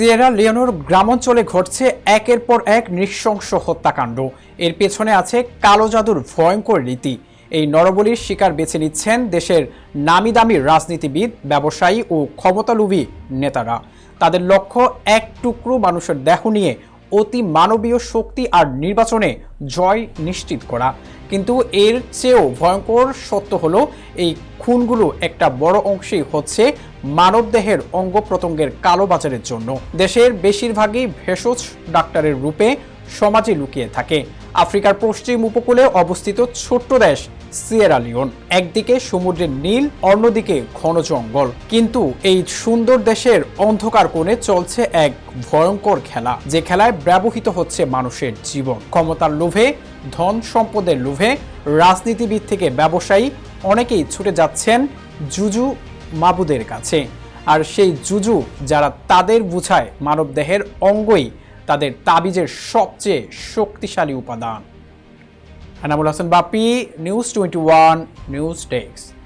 Sierra লিওনোর গ্রামাঞ্চলে ঘটছে একের পর এক নৃশংস হত্যাকাণ্ড। এর পেছনে আছে কালো জাদুর ভয়ঙ্কর রীতি। এই নরবলির শিকার বেছে নিচ্ছেন দেশের নামি দামি রাজনীতিবিদ, ব্যবসায়ী ও ক্ষমতালুবী নেতারা। তাদের লক্ষ্য এক টুকরো মানুষের দেহ নিয়ে অতি মানবীয় শক্তি আর নির্বাচনে জয় নিশ্চিত করা। কিন্তু এর চেয়েও ভয়ঙ্কর সত্য হলো, এই খুনগুলো একটা বড় অংশেই হচ্ছে মানবদেহের অঙ্গ প্রত্যঙ্গের কালোবাজারের জন্য। দেশের বেশিরভাগই ভেষজ ডাক্তারের রূপে সমাজে লুকিয়ে থাকে। আফ্রিকার পশ্চিম উপকূলে অবস্থিত ছোট্ট দেশ সিয়েরা লিওন। একদিকে সমুদ্রের নীল, অন্যদিকে ঘন জঙ্গল। কিন্তু এই সুন্দর দেশের অন্ধকার কোণে চলছে এক ভয়ঙ্কর খেলা, যে খেলায় ব্যবহৃত হচ্ছে মানুষের জীবন। ক্ষমতার লোভে, ধন সম্পদের লোভে, রাজনীতিবিদ থেকে ব্যবসায়ী অনেকেই ছুটে যাচ্ছেন জুজু মাবুদের কাছে। আর সেই জুজু যারা তাদের বুঝায় মানবদেহের অঙ্গই তাদের তাবিজের সবচেয়ে শক্তিশালী উপাদান। Anamul Hasan Bapi news twenty one news desk